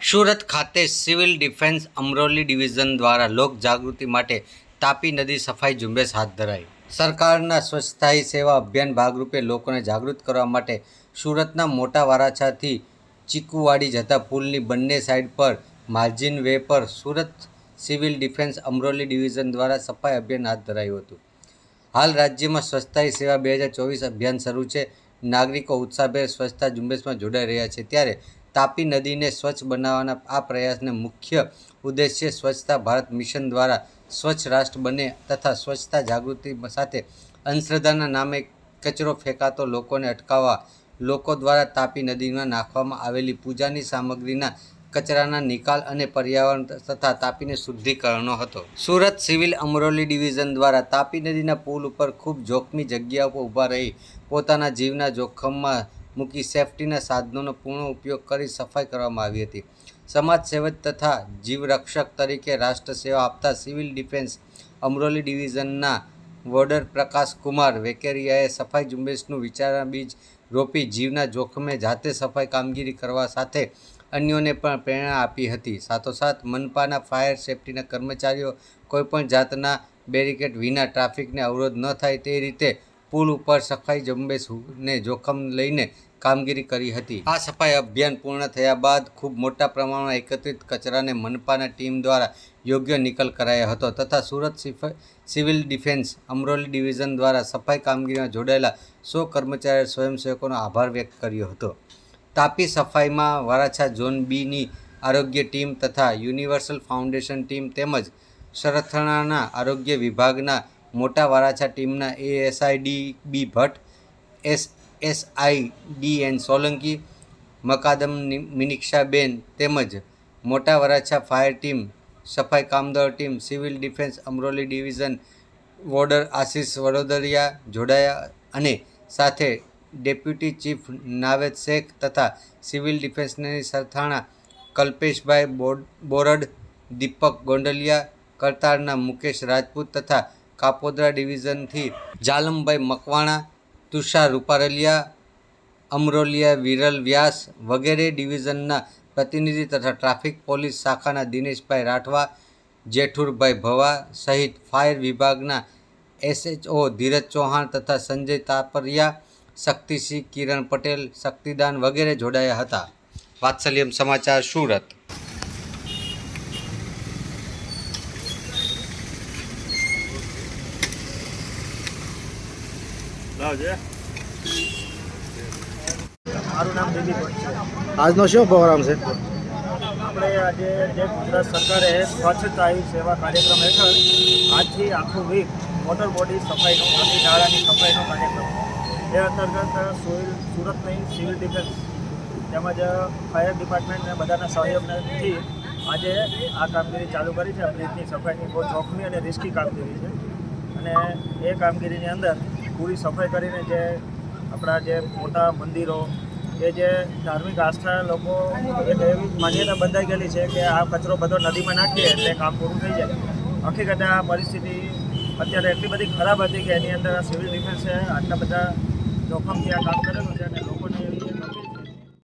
સુરત ખાતે civil defence Amroli division દ્વારા લોક જાગૃતિ માટે તાપી નદી સફાઈ ઝુંબેશ હાથ ધરાઈ. સરકારના સ્વચ્છતાહી સેવા અભિયાન ભાગરૂપે લોકોને જાગૃત કરવા માટે સુરતના મોટા વારાછાથી ચીકુવાડી જતા પુલની બંને સાઈડ પર માર્જિન વે પર Surat civil defence Amroli division દ્વારા સફાઈ અભિયાન હાથ ધરાયું હતું. હાલ રાજ્યમાં સ્વચ્છતાહી સેવા બે હજાર ચોવીસ અભિયાન શરૂ છે. નાગરિકો ઉત્સાહભેર સ્વચ્છતા ઝુંબેશમાં જોડાઈ રહ્યા છે ત્યારે તાપી નદીને સ્વચ્છ બનાવવાના આ પ્રયાસને મુખ્ય ઉદ્દેશ્ય સ્વચ્છતા ભારત મિશન દ્વારા સ્વચ્છ રાષ્ટ્ર બને તથા સ્વચ્છતા જાગૃતિ સાથે અંધશ્રદ્ધાના નામે કચરો ફેંકાતો લોકોને અટકાવવા. લોકો દ્વારા તાપી નદીમાં નાખવામાં આવેલી પૂજાની સામગ્રીના કચરાના નિકાલ અને પર્યાવરણ તથા તાપીને શુદ્ધિકરણનો હતો. સુરત સિવિલ અમરોલી ડિવિઝન દ્વારા તાપી નદીના પુલ ઉપર ખૂબ જોખમી જગ્યા પર ઊભા રહી પોતાના જીવના જોખમમાં મૂકી સેફટીના સાધનોનો પૂર્ણ ઉપયોગ કરી સફાઈ કરવામાં આવી હતી. સમાજ સેવક તથા જીવરક્ષક તરીકે રાષ્ટ્ર સેવા આપતા સિવિલ ડિફેન્સ અમરોલી ડિવિઝનના વોર્ડર પ્રકાશ કુમાર વેકેરિયાએ સફાઈ ઝુંબેશનું વિચારણા બીજ રોપી જીવના જોખમે જાતે સફાઈ કામગીરી કરવા સાથે અન્યોને પણ પ્રેરણા આપી હતી. સાથોસાથ, મનપાના ફાયર સેફટીના કર્મચારીઓ કોઈપણ જાતના બેરિકેડ વિના ટ્રાફિકને અવરોધ ન થાય તે રીતે પુલ ઉપર સફાઈ ઝુંબેશને જોખમ લઈને કામગીરી કરી હતી. આ સફાઈ અભિયાન પૂર્ણ થયા બાદ ખૂબ મોટા પ્રમાણમાં એકત્રિત કચરાને મનપાના ટીમ દ્વારા યોગ્ય નિકાલ કરાયો હતો તથા Surat civil defence Amroli division દ્વારા સફાઈ કામગીરીમાં જોડાયેલા સો કર્મચારી સ્વયંસેવકોનો આભાર વ્યક્ત કર્યો હતો. તાપી સફાઈમાં વરાછા ઝોન બીની આરોગ્ય ટીમ તથા યુનિવર્સલ ફાઉન્ડેશન ટીમ તેમજ સરથણાના આરોગ્ય વિભાગના મોટા વરાછા ટીમના ASI D B Bhatt S SI D N Solanki, મકાદમ મિનિક્ષાબેન તેમજ મોટા વરાછા ફાયર ટીમ, સફાઈ કામદાર team, civil defence Amroli division warder Ashish Vadodariya જોડાયા અને સાથે ડેપ્યુટી ચીફ નાવેદ શેખ તથા સિવિલ ડિફેન્સની સરથાણા કલ્પેશભાઈ બોરડ, દીપક ગોંડલિયા, કરતારના મુકેશ રાજપૂત તથા કાપોદ્રા ડિવિઝનથી જાલમભાઈ મકવાણા, તુષાર રૂપારલિયા, અમરોલિયા વિરલ વ્યાસ વગેરે ડિવિઝનના પ્રતિનિધિ તથા ટ્રાફિક પોલીસ શાખાના દિનેશભાઈ રાઠવા, જેઠુરભાઈ ભવા સહિત ફાયર વિભાગના એસએચઓ ધીરજ ચૌહાણ તથા સંજય તાપરિયા શક્તિસિંહ કિરણ પટેલ શક્તિદાન વગેરે જોડાયા હતા. વાત્સલ્યમ સમાચાર સુરત. મારું નામ દિલીપ ભટ્ટ આજનો શું પ્રોગ્રામ છે? આપણે આજે જે ગુજરાત સરકારે સ્વચ્છતા સેવા કાર્યક્રમ હેઠળ આજથી આખું વીક વોટર બોડી સફાઈનો નદી નાળાની સફાઈનો કાર્યક્રમ એ અંતર્ગત સુરતની સિવિલ ડિફેન્સ. તેમજ ફાયર ડિપાર્ટમેન્ટને બધાના સહયોગથી આજે આ કામગીરી ચાલુ કરી છે. બ્રિજની સફાઈની બહુ જોખમી અને રિસ્કી કામગીરી છે. અને એ કામગીરીની અંદર પૂરી સફાઈ કરીને જે આપણા જે મોટા મંદિરો કે જે ધાર્મિક આસ્થા લોકો એક એવી માન્યતા બંધાઈ ગયેલી છે કે આ કચરો બધો નદીમાં નાખીએ એટલે કામ પૂરું થઈ જાય. હકીકતે આ પરિસ્થિતિ અત્યારે એટલી બધી ખરાબ હતી કે એની અંદર સિવિલ ડિફેન્સે આટલા બધા જોખમથી આ કામ કરેલું છે અને